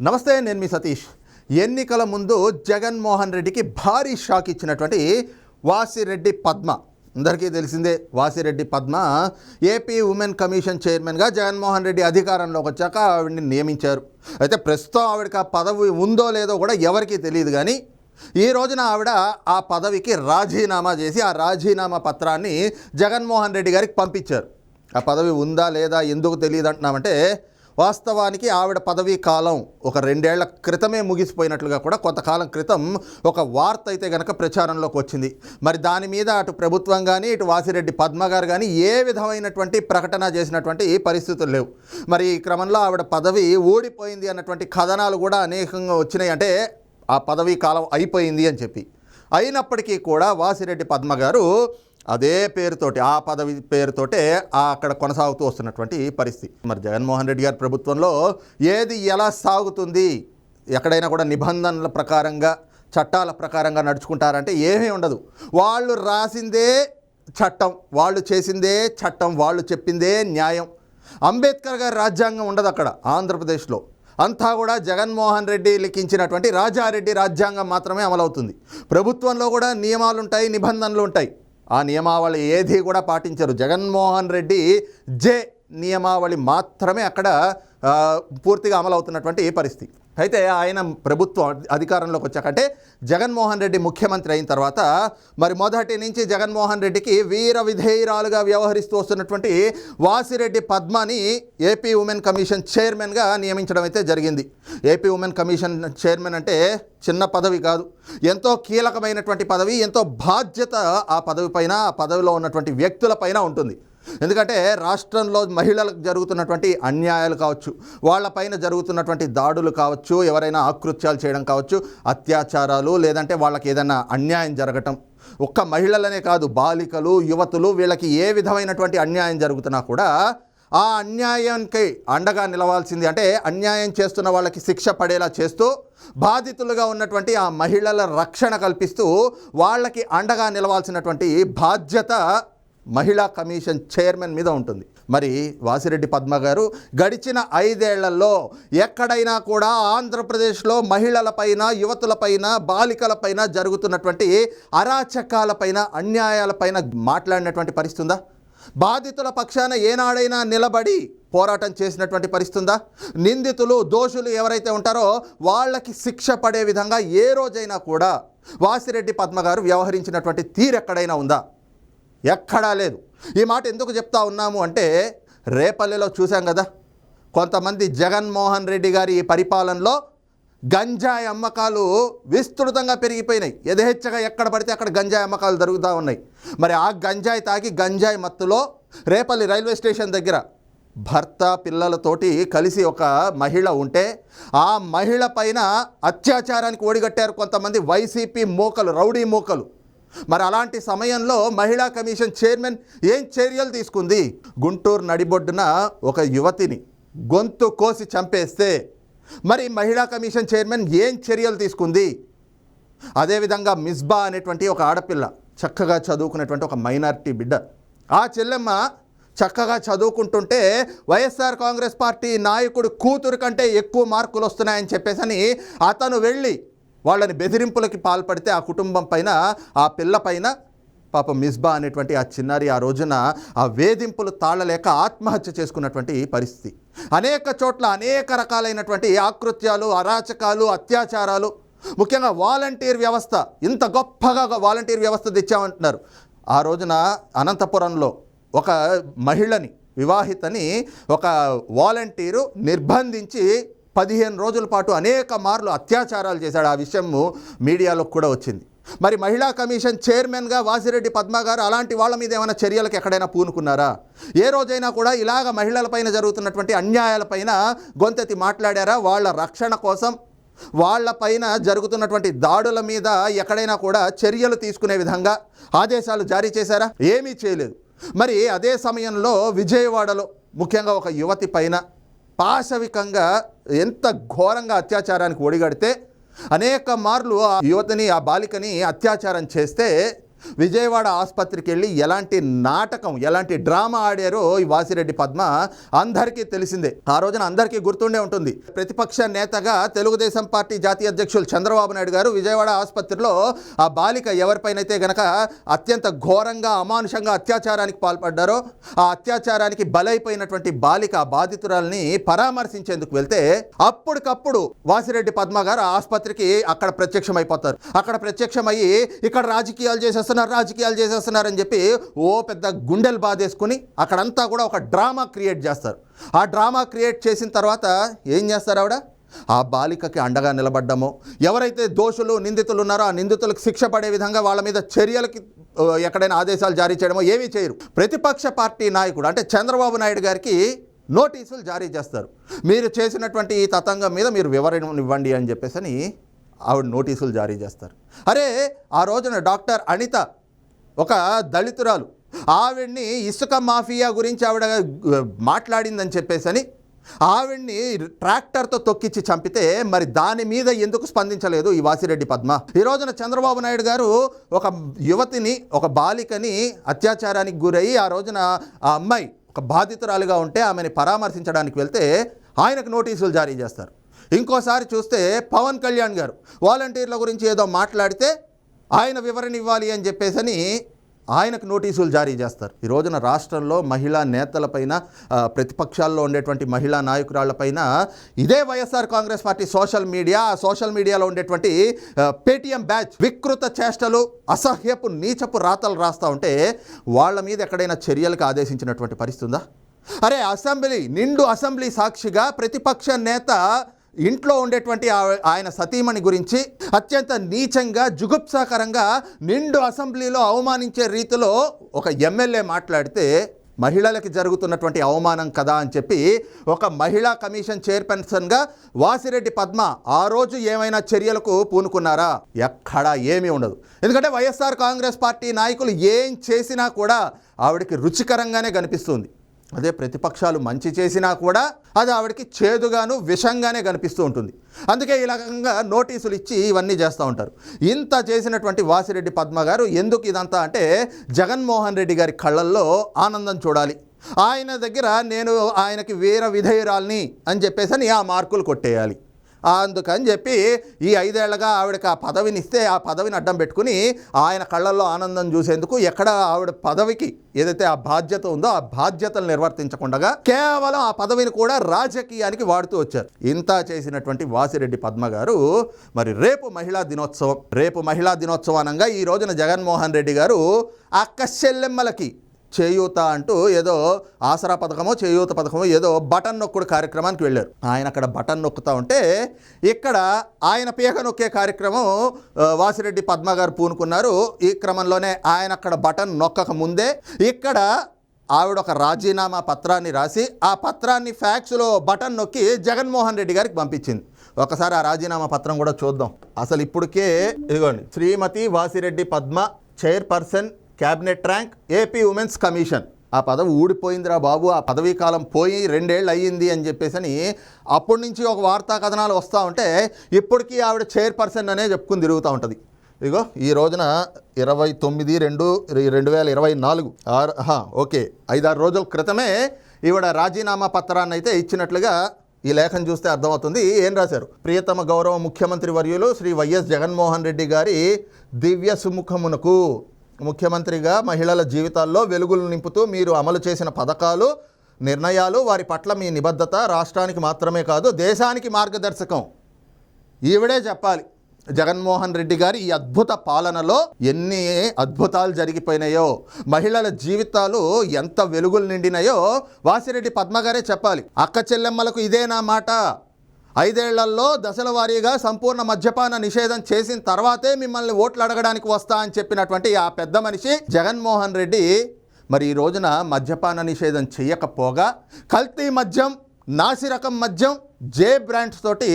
నమస్తే నేను మీ సతీష్. ఎన్నికల ముందు జగన్మోహన్ రెడ్డికి భారీ షాక్ ఇచ్చినటువంటి వాసిరెడ్డి పద్మ. అందరికీ తెలిసిందే Vasireddy Padma AP women commission చైర్మన్గా జగన్మోహన్ రెడ్డి అధికారంలోకి వచ్చాక ఆవిడని నియమించారు. అయితే ప్రస్తుతం ఆవిడకి ఆ పదవి ఉందో లేదో కూడా ఎవరికీ తెలియదు కానీ ఈ రోజున ఆవిడ ఆ పదవికి రాజీనామా చేసి ఆ రాజీనామా పత్రాన్ని జగన్మోహన్ రెడ్డి గారికి పంపించారు. ఆ పదవి ఉందా లేదా ఎందుకు తెలియదు అంటున్నామంటే వాస్తవానికి ఆవిడ పదవీ కాలం ఒక రెండేళ్ళ క్రితమే ముగిసిపోయినట్లుగా కూడా కొంతకాలం క్రితం ఒక వార్త అయితే గనక ప్రచారంలోకి వచ్చింది. మరి దాని మీద అటు ప్రభుత్వం కానీ ఇటు వాసిరెడ్డి పద్మ గారు కానీ ఏ విధమైనటువంటి ప్రకటన చేసినటువంటి పరిస్థితులు లేవు. మరి ఈ క్రమంలో ఆవిడ పదవి ఓడిపోయింది అన్నటువంటి కథనాలు కూడా అనేకంగా వచ్చినాయి. అంటే ఆ పదవీ కాలం అయిపోయింది అని చెప్పి. అయినప్పటికీ కూడా వాసిరెడ్డి పద్మ గారు అదే పేరుతోటి ఆ పదవి పేరుతోటే ఆ అక్కడ కొనసాగుతూ వస్తున్నటువంటి పరిస్థితి. మరి జగన్మోహన్ రెడ్డి గారి ప్రభుత్వంలో ఏది ఎలా సాగుతుంది? ఎక్కడైనా కూడా నిబంధనల ప్రకారంగా చట్టాల ప్రకారంగా నడుచుకుంటారంటే ఏమీ ఉండదు. వాళ్ళు రాసిందే చట్టం వాళ్ళు చేసిందే చట్టం వాళ్ళు చెప్పిందే న్యాయం. అంబేద్కర్ గారి రాజ్యాంగం ఉండదు అక్కడ ఆంధ్రప్రదేశ్లో. అంతా కూడా జగన్మోహన్ రెడ్డి లిఖించినటువంటి రాజారెడ్డి రాజ్యాంగం మాత్రమే అమలవుతుంది. ప్రభుత్వంలో కూడా నియమాలు ఉంటాయి నిబంధనలు ఉంటాయి ఆ నియమావళి ఏది కూడా పాటించరు. జగన్మోహన్ రెడ్డి జే నియమావళి మాత్రమే అక్కడ పూర్తిగా అమలవుతున్నటువంటి పరిస్థితి. అయితే ఆయన ప్రభుత్వం అధికారంలోకి వచ్చాకంటే జగన్మోహన్ రెడ్డి ముఖ్యమంత్రి అయిన తర్వాత మరి మొదటి నుంచి జగన్మోహన్ రెడ్డికి వీర విధేయురాలుగా వ్యవహరిస్తూ వస్తున్నటువంటి వాసిరెడ్డి పద్మని ఏపీ ఉమెన్ కమిషన్ చైర్మన్గా నియమించడం అయితే జరిగింది. ఏపీ ఉమెన్ కమిషన్ చైర్మన్ అంటే చిన్న పదవి కాదు. ఎంతో కీలకమైనటువంటి పదవి ఎంతో బాధ్యత ఆ పదవి పైన ఆ పదవిలో ఉన్నటువంటి వ్యక్తుల పైన ఉంటుంది. ఎందుకంటే రాష్ట్రంలో మహిళలకు జరుగుతున్నటువంటి అన్యాయాలు కావచ్చు వాళ్ళపైన జరుగుతున్నటువంటి దాడులు కావచ్చు ఎవరైనా ఆకృత్యాలు చేయడం కావచ్చు అత్యాచారాలు లేదంటే వాళ్ళకి ఏదైనా అన్యాయం జరగటం. ఒక్క మహిళలనే కాదు బాలికలు యువతులు వీళ్ళకి ఏ విధమైనటువంటి అన్యాయం జరుగుతున్నా కూడా ఆ అన్యాయానికి అండగా నిలవాల్సింది. అంటే అన్యాయం చేస్తున్న వాళ్ళకి శిక్ష పడేలా చేస్తూ బాధితులుగా ఉన్నటువంటి ఆ మహిళల రక్షణ కల్పిస్తూ వాళ్ళకి అండగా నిలవాల్సినటువంటి బాధ్యత మహిళా కమిషన్ చైర్మన్ మీద ఉంటుంది. మరి వాసిరెడ్డి పద్మ గారు గడిచిన ఐదేళ్ళలో ఎక్కడైనా కూడా ఆంధ్రప్రదేశ్లో మహిళలపైన యువతులపైన బాలికలపైన జరుగుతున్నటువంటి అరాచకాలపైన అన్యాయాలపైన మాట్లాడినటువంటి పరిస్థితుందా బాధితుల పక్షాన ఏనాడైనా నిలబడి పోరాటం చేసినటువంటి పరిస్థితుందా నిందితులు దోషులు ఎవరైతే ఉంటారో వాళ్ళకి శిక్ష పడే విధంగా ఏ రోజైనా కూడా వాసిరెడ్డి పద్మగారు వ్యవహరించినటువంటి తీరెక్కడైనా ఉందా? ఎక్కడా లేదు. ఈ మాట ఎందుకు చెప్తా ఉన్నాము అంటే రేపల్లెలో చూసాం కదా కొంతమంది జగన్మోహన్ రెడ్డి గారి ఈ పరిపాలనలో గంజాయి అమ్మకాలు విస్తృతంగా పెరిగిపోయినాయి. యథేచ్ఛగా ఎక్కడ పడితే అక్కడ గంజాయి అమ్మకాలు జరుగుతూ ఉన్నాయి. మరి ఆ గంజాయి తాగి గంజాయి మత్తులో రేపల్లి రైల్వే స్టేషన్ దగ్గర భర్త పిల్లలతోటి కలిసి ఒక మహిళ ఉంటే ఆ మహిళ పైన అత్యాచారానికి ఓడిగట్టారు కొంతమంది వైసీపీ మూకలు రౌడీ మూకలు. మరి అలాంటి సమయంలో మహిళా కమిషన్ చైర్మన్ ఏం చర్యలు తీసుకుంది? గుంటూరు నడిబొడ్డున ఒక యువతిని గొంతు కోసి చంపేస్తే మరి మహిళా కమిషన్ చైర్మన్ ఏం చర్యలు తీసుకుంది? అదేవిధంగా మిస్బా అనేటువంటి ఒక ఆడపిల్ల చక్కగా చదువుకునేటువంటి ఒక మైనారిటీ బిడ్డ. ఆ చెల్లెమ్మ చక్కగా చదువుకుంటుంటే వైఎస్ఆర్ కాంగ్రెస్ పార్టీ నాయకుడు కూతురు కంటే ఎక్కువ మార్కులు వస్తున్నాయని చెప్పేసని అతను వెళ్ళి వాళ్ళని బెదిరింపులకి పాల్పడితే ఆ కుటుంబం పైన ఆ పిల్ల పైన పాప మిస్బా అనేటువంటి ఆ చిన్నారి ఆ రోజున ఆ వేధింపులు తాళలేక ఆత్మహత్య చేసుకున్నటువంటి పరిస్థితి. అనేక చోట్ల అనేక రకాలైనటువంటి ఆకృత్యాలు అరాచకాలు అత్యాచారాలు ముఖ్యంగా వాలంటీర్ వ్యవస్థ. ఇంత గొప్పగా వాలంటీర్ వ్యవస్థ తెచ్చామంటున్నారు. ఆ రోజున అనంతపురంలో ఒక మహిళని వివాహితని ఒక వాలంటీరు నిర్బంధించి పదిహేను రోజుల పాటు అనేక మార్లు అత్యాచారాలు చేశాడు. ఆ విషయము మీడియాలో కూడా వచ్చింది. మరి మహిళా కమిషన్ చైర్మన్గా వాసిరెడ్డి పద్మ గారు అలాంటి వాళ్ళ మీద ఏమైనా చర్యలకు ఎక్కడైనా పూనుకున్నారా? ఏ రోజైనా కూడా ఇలాగ మహిళలపైన జరుగుతున్నటువంటి అన్యాయాలపైన గొంతెత్తి మాట్లాడారా? వాళ్ళ రక్షణ కోసం వాళ్ళపైన జరుగుతున్నటువంటి దాడుల మీద ఎక్కడైనా కూడా చర్యలు తీసుకునే విధంగా ఆదేశాలు జారీ చేశారా? ఏమీ చేయలేదు. మరి అదే సమయంలో విజయవాడలో ముఖ్యంగా ఒక యువతి పైన పాశవికంగా ఎంత ఘోరంగా అత్యాచారానికి ఒడిగడితే అనేక మార్లు ఆ యువతని ఆ బాలికని అత్యాచారం చేస్తే విజయవాడ ఆసుపత్రికి వెళ్ళి ఎలాంటి నాటకం ఎలాంటి డ్రామా ఆడారో ఈ వాసిరెడ్డి పద్మ అందరికీ తెలిసిందే. ఆ రోజున అందరికీ గుర్తుండే ఉంటుంది. ప్రతిపక్ష నేతగా తెలుగుదేశం పార్టీ జాతీయ అధ్యక్షులు చంద్రబాబు నాయుడు గారు విజయవాడ ఆసుపత్రిలో ఆ బాలిక ఎవరిపైనైతే గనక అత్యంత ఘోరంగా అమానుషంగా అత్యాచారానికి పాల్పడ్డారో ఆ అత్యాచారానికి బలైపోయినటువంటి బాలిక బాధితురాల్ని పరామర్శించేందుకు వెళ్తే అప్పటికప్పుడు వాసిరెడ్డి పద్మ గారు ఆసుపత్రికి అక్కడ ప్రత్యక్షమైపోతారు. అక్కడ ప్రత్యక్షమయ్యి ఇక్కడ రాజకీయాలు చేసేస్తారు చేసేస్తున్నారు రాజకీయాలు చేసేస్తున్నారని చెప్పి ఓ పెద్ద గుండెలు బాధేసుకుని అక్కడంతా కూడా ఒక డ్రామా క్రియేట్ చేస్తారు. ఆ డ్రామా క్రియేట్ చేసిన తర్వాత ఏం చేస్తారు ఆవిడ? ఆ బాలికకి అండగా నిలబడ్డము. ఎవరైతే దోషులు నిందితులు ఉన్నారో ఆ నిందితులకు శిక్ష పడే విధంగా వాళ్ళ మీద చర్యలకి ఎక్కడైనా ఆదేశాలు జారీ చేయడమో ఏమీ చేయరు. ప్రతిపక్ష పార్టీ నాయకుడు అంటే చంద్రబాబు నాయుడు గారికి నోటీసులు జారీ చేస్తారు. మీరు చేసినటువంటి ఈ తతంగం మీద మీరు వివరణ ఇవ్వండి అని చెప్పేసి అని ఆవిడ నోటీసులు జారీ చేస్తారు. అరే ఆ రోజున డాక్టర్ అనిత ఒక దళితురాలు. ఆవిడ్ని ఇసుక మాఫియా గురించి ఆవిడ మాట్లాడిందని చెప్పేసి అని ఆవిడ్ని ట్రాక్టర్తో తొక్కిచ్చి చంపితే మరి దాని మీద ఎందుకు స్పందించలేదు ఈ వాసిరెడ్డి పద్మ? ఈ రోజున చంద్రబాబు నాయుడు గారు ఒక యువతిని ఒక బాలికని అత్యాచారానికి గురయ్యి ఆ రోజున ఆ అమ్మాయి ఒక బాధితురాలుగా ఉంటే ఆమెని పరామర్శించడానికి వెళ్తే ఆయనకు నోటీసులు జారీ చేస్తారు. ఇంకోసారి చూస్తే పవన్ కళ్యాణ్ గారు వాలంటీర్ల గురించి ఏదో మాట్లాడితే ఆయన వివరణ ఇవ్వాలి అని చెప్పేసని ఆయనకు నోటీసులు జారీ చేస్తారు. ఈ రోజున రాష్ట్రంలో మహిళా నేతలపైన ప్రతిపక్షాల్లో ఉండేటువంటి మహిళా నాయకురాళ్ళపైన ఇదే YSR Congress party social media social మీడియాలో ఉండేటువంటి పేటీఎం బ్యాచ్ వికృత చేష్టలు అసహ్యపు నీచపు రాతలు రాస్తూ ఉంటే వాళ్ళ మీద ఎక్కడైనా చర్యలకు ఆదేశించినటువంటి పరిస్థితి ఉందా? అరే అసెంబ్లీ నిండు అసెంబ్లీ సాక్షిగా ప్రతిపక్ష నేత ఇంట్లో ఉండేటువంటి ఆయన సతీమణి గురించి అత్యంత నీచంగా జుగుప్సాకరంగా నిండు అసెంబ్లీలో అవమానించే రీతిలో ఒక ఎమ్మెల్యే మాట్లాడితే మహిళలకి జరుగుతున్నటువంటి అవమానం కదా అని చెప్పి ఒక మహిళా కమిషన్ చైర్పర్సన్గా వాసిరెడ్డి పద్మ ఆ రోజు ఏమైనా చర్యలకు పూనుకున్నారా? ఎక్కడా ఏమీ ఉండదు. ఎందుకంటే వైఎస్ఆర్ కాంగ్రెస్ పార్టీ నాయకులు ఏం చేసినా కూడా ఆవిడకి రుచికరంగానే కనిపిస్తుంది. అదే ప్రతిపక్షాలు మంచి చేసినా కూడా అది ఆవిడకి చేదుగాను విషంగానే కనిపిస్తూ ఉంటుంది. అందుకే ఈ రకంగా నోటీసులు ఇచ్చి ఇవన్నీ చేస్తూ ఉంటారు. ఇంత చేసినటువంటి వాసిరెడ్డి పద్మ గారు ఎందుకు ఇదంతా అంటే జగన్మోహన్ రెడ్డి గారి కళ్ళల్లో ఆనందం చూడాలి. ఆయన దగ్గర నేను ఆయనకి వీర విధేయురాల్ని అని చెప్పేసి ఆ మార్కులు కొట్టేయాలి. అందుకని చెప్పి ఈ ఐదేళ్ళగా ఆవిడకి ఆ పదవిని ఇస్తే ఆ పదవిని అడ్డం పెట్టుకుని ఆయన కళ్ళల్లో ఆనందం చూసేందుకు ఎక్కడ ఆవిడ పదవికి ఏదైతే ఆ బాధ్యత ఉందో ఆ బాధ్యతలు నిర్వర్తించకుండా కేవలం ఆ పదవిని కూడా రాజకీయానికి వాడుతూ వచ్చారు. ఇంత చేసినటువంటి వాసిరెడ్డి పద్మ గారు మరి రేపు మహిళా దినోత్సవం రేపు మహిళా దినోత్సవానంగా ఈ రోజున జగన్మోహన్ రెడ్డి గారు అక్క చెల్లెమ్మలకి చేయూత అంటూ ఏదో ఆసరా పథకమో చేయూత పథకమో ఏదో బటన్ నొక్కుడు కార్యక్రమానికి వెళ్ళారు. ఆయన అక్కడ బటన్ నొక్కుతూ ఉంటే ఇక్కడ ఆయన పీక నొక్కే కార్యక్రమం వాసిరెడ్డి పద్మ గారు పూనుకున్నారు. ఈ క్రమంలోనే ఆయన అక్కడ బటన్ నొక్కక ముందే ఇక్కడ ఆవిడ ఒక రాజీనామా పత్రాన్ని రాసి ఆ పత్రాన్ని ఫ్యాక్స్లో బటన్ నొక్కి జగన్మోహన్ రెడ్డి గారికి పంపించింది. ఒకసారి ఆ రాజీనామా పత్రం కూడా చూద్దాం. అసలు ఇప్పటికే ఇదిగోండి Shrimati Vasireddy Padma chairperson cabinet rank AP women's commission. ఆ పదవి ఊడిపోయిందిరా బాబు ఆ పదవీ కాలం పోయి రెండేళ్ళు అయ్యింది అని చెప్పేసి అని అప్పటి నుంచి ఒక వార్తా కథనాలు వస్తూ ఉంటే ఇప్పటికీ ఆవిడ చైర్పర్సన్ అనే చెప్పుకుని తిరుగుతూ ఉంటుంది. ఇదిగో ఈ రోజున ఇరవై తొమ్మిది రెండు రెండు వేల ఇరవై నాలుగు ఆరు ఓకే ఐదారు రోజుల క్రితమే ఈవిడ రాజీనామా పత్రాన్ని అయితే ఇచ్చినట్లుగా ఈ లేఖను చూస్తే అర్థమవుతుంది. ఏం రాశారు? ప్రియతమ గౌరవ ముఖ్యమంత్రి వర్యులు శ్రీ వైఎస్ జగన్మోహన్ రెడ్డి గారి దివ్య సుముఖమునకు ముఖ్యమంత్రిగా మహిళల జీవితాల్లో వెలుగులు నింపుతూ మీరు అమలు చేసిన పథకాలు నిర్ణయాలు వారి పట్ల మీ నిబద్ధత రాష్ట్రానికి మాత్రమే కాదు దేశానికి మార్గదర్శకం. ఈవిడే చెప్పాలి. జగన్మోహన్ రెడ్డి గారి ఈ అద్భుత పాలనలో ఎన్ని అద్భుతాలు జరిగిపోయినాయో మహిళల జీవితాలు ఎంత వెలుగులు నిండినాయో వాసిరెడ్డి పద్మగారే చెప్పాలి. అక్క చెల్లెమ్మలకు ఇదే నా మాట. ఐదేళ్ళలో దశల వారీగా సంపూర్ణ మద్యపాన నిషేధం చేసిన తర్వాతే మిమ్మల్ని ఓట్లు అడగడానికి వస్తా అని చెప్పినటువంటి ఆ పెద్ద మనిషి జగన్మోహన్ రెడ్డి మరి ఈ రోజున మద్యపాన నిషేధం చేయకపోగా కల్తీ మద్యం నాసిరకం మద్యం జే బ్రాండ్స్ తోటి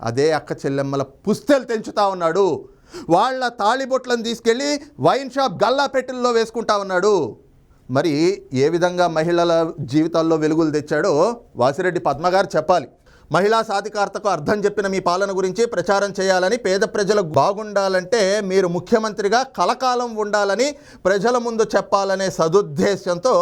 అదే అక్క చెల్లెమ్మల పుస్తెలు తెంచుతా ఉన్నాడు. వాళ్ళ తాళిబొట్లను తీసుకెళ్ళి వైన్ షాప్ గల్లా పెట్టెల్లో వేసుకుంటా ఉన్నాడు. మరి ఏ విధంగా మహిళల జీవితాల్లో వెలుగులు తెచ్చాడో వాసిరెడ్డి పద్మ గారు చెప్పాలి. మహిళా సాధికారతకు అర్థం చెప్పిన మీ పాలన గురించి ప్రచారం చేయాలని పేద ప్రజలకు బాగుండాలంటే మీరు ముఖ్యమంత్రిగా కలకాలం ఉండాలని ప్రజల ముందు చెప్పాలనే సదుద్దేశంతో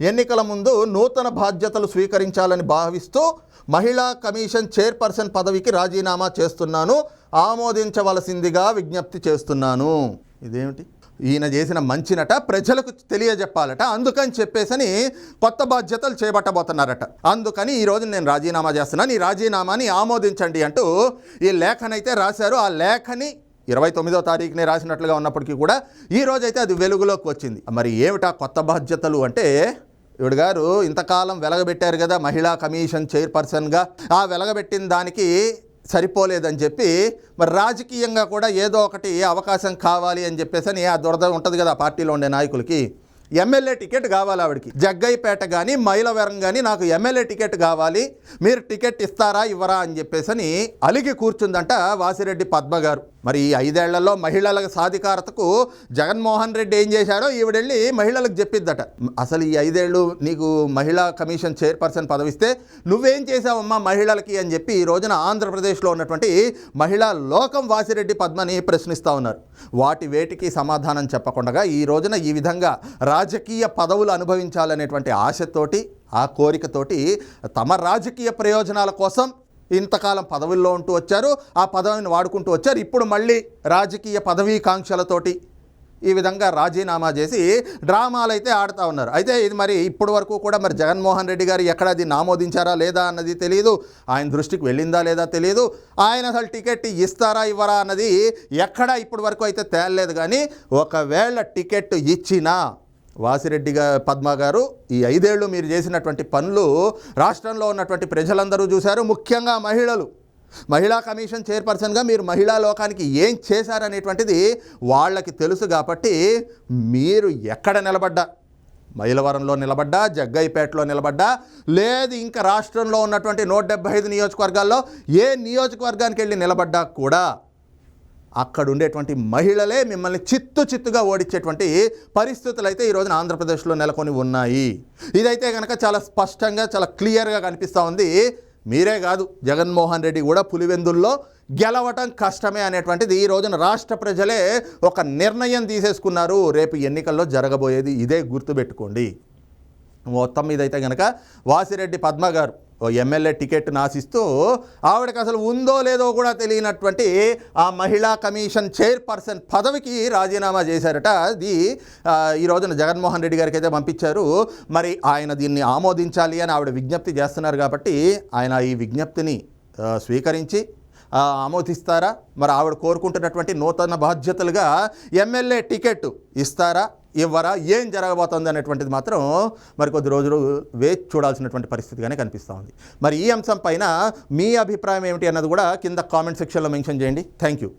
ఎన్నికల ముందు నూతన బాధ్యతలు స్వీకరించాలని భావిస్తూ మహిళా కమిషన్ చైర్పర్సన్ పదవికి రాజీనామా చేస్తున్నాను. ఆమోదించవలసిందిగా విజ్ఞప్తి చేస్తున్నాను. ఇదేమిటి? ఈయన చేసిన మంచినట ప్రజలకు తెలియజెప్పాలట అందుకని చెప్పేసని కొత్త బాధ్యతలు చేపట్టబోతున్నారట. అందుకని ఈ నేను రాజీనామా చేస్తున్నాను ఈ రాజీనామాని ఆమోదించండి అంటూ ఈ లేఖనైతే రాశారు. ఆ లేఖని ఇరవై తొమ్మిదో తారీఖునే రాసినట్లుగా ఉన్నప్పటికీ కూడా ఈ రోజైతే అది వెలుగులోకి వచ్చింది. మరి ఏమిటా కొత్త బాధ్యతలు అంటే? ఇవిడు గారు ఇంతకాలం వెలగబెట్టారు కదా మహిళా కమిషన్ చైర్పర్సన్గా. ఆ వెలగబెట్టిన దానికి సరిపోలేదని చెప్పి మరి రాజకీయంగా కూడా ఏదో ఒకటి అవకాశం కావాలి అని చెప్పేసి అని ఆ దురద ఉంటుంది కదా పార్టీలో ఉండే నాయకులకి. ఎమ్మెల్యే టికెట్ కావాలి ఆవిడకి. జగ్గైపేట కానీ మైలవరం కానీ నాకు ఎమ్మెల్యే టికెట్ కావాలి మీరు టికెట్ ఇస్తారా ఇవ్వరా అని చెప్పేసి అలిగి కూర్చుందంట వాసిరెడ్డి పద్మ గారు మరి ఈ ఐదేళ్ళలో మహిళల సాధికారతకు జగన్మోహన్ రెడ్డి ఏం చేశాడో ఈవిడెళ్ళి మహిళలకు చెప్పిద్దట. అసలు ఈ ఐదేళ్ళు నీకు మహిళా కమిషన్ చైర్పర్సన్ పదవిస్తే నువ్వేం చేసావమ్మా మహిళలకి అని చెప్పి ఈ రోజున ఆంధ్రప్రదేశ్లో ఉన్నటువంటి మహిళా లోకం వాసిరెడ్డి పద్మని ప్రశ్నిస్తూ ఉన్నారు. వాటి వేటికి సమాధానం చెప్పకుండా ఈ రోజున ఈ విధంగా రాజకీయ పదవులు అనుభవించాలనేటువంటి ఆశతోటి ఆ కోరికతోటి తమ రాజకీయ ప్రయోజనాల కోసం ఇంతకాలం పదవుల్లో ఉంటూ వచ్చారు. ఆ పదవిని వాడుకుంటూ వచ్చారు. ఇప్పుడు మళ్ళీ రాజకీయ పదవీకాంక్షలతోటి ఈ విధంగా రాజీనామా చేసి డ్రామాలు అయితే ఆడుతూ ఉన్నారు. అయితే ఇది మరి ఇప్పటి వరకు కూడా మరి జగన్మోహన్ రెడ్డి గారు ఎక్కడ అది నామోదించారా లేదా అన్నది తెలియదు ఆయన దృష్టికి వెళ్ళిందా లేదా తెలియదు ఆయన అసలు టికెట్ ఇస్తారా ఇవ్వరా అన్నది ఎక్కడా ఇప్పటి వరకు అయితే తేలలేదు. కానీ ఒకవేళ టికెట్ ఇచ్చినా వాసిరెడ్డి గారు పద్మ గారు ఈ ఐదేళ్ళు మీరు చేసినటువంటి పనులు రాష్ట్రంలో ఉన్నటువంటి ప్రజలందరూ చూశారు. ముఖ్యంగా మహిళలు. మహిళా కమిషన్ చైర్పర్సన్గా మీరు మహిళా లోకానికి ఏం చేశారనేటువంటిది వాళ్ళకి తెలుసు కాబట్టి మీరు ఎక్కడ నిలబడ్డా? మైలవరంలో నిలబడ్డా? జగ్గైపేటలో నిలబడ్డా? లేదు ఇంకా రాష్ట్రంలో ఉన్నటువంటి నూట డెబ్బై ఐదు నియోజకవర్గాల్లో ఏ నియోజకవర్గానికి వెళ్ళి నిలబడ్డా కూడా? అక్కడ ఉండేటువంటి మహిళలే మిమ్మల్ని చిత్తు చిత్తుగా ఓడించేటువంటి పరిస్థితులు అయితే ఈ రోజున ఆంధ్రప్రదేశ్లో నెలకొని ఉన్నాయి. ఇదైతే కనుక చాలా స్పష్టంగా చాలా క్లియర్గా కనిపిస్తూ ఉంది. మీరే కాదు జగన్మోహన్ రెడ్డి కూడా పులివెందుల్లో గెలవటం కష్టమే అనేటువంటిది ఈ రోజున రాష్ట్ర ప్రజలే ఒక నిర్ణయం తీసేసుకున్నారు. రేపు ఎన్నికల్లో జరగబోయేది ఇదే గుర్తుపెట్టుకోండి. మొత్తం మీదైతే అయితే కనుక వాసిరెడ్డి పద్మ గారు ఎమ్మెల్యే టికెట్ నాశిస్తూ ఆవిడకి అసలు ఉందో లేదో కూడా తెలియనటువంటి ఆ మహిళా కమిషన్ చైర్పర్సన్ పదవికి రాజీనామా చేశారట. అది ఈ రోజున జగన్మోహన్ రెడ్డి గారికి అయితే పంపించారు. మరి ఆయన దీన్ని ఆమోదించాలి అని ఆవిడ విజ్ఞప్తి చేస్తున్నారు కాబట్టి ఆయన ఈ విజ్ఞప్తిని స్వీకరించి ఆమోదిస్తారా? మరి ఆవిడ కోరుకుంటున్నటువంటి నూతన బాధ్యతలుగా ఎమ్మెల్యే టికెట్ ఇస్తారా? ఇవ్వరా? ఏం జరగబోతోంది అనేటువంటిది మాత్రం మరి కొద్ది రోజులు వేచి చూడాల్సినటువంటి పరిస్థితిగానే కనిపిస్తూ ఉంది. మరి ఈ అంశం పైన మీ అభిప్రాయం ఏమిటి అన్నది కూడా కింద కామెంట్ సెక్షన్లో మెన్షన్ చేయండి. Thank you.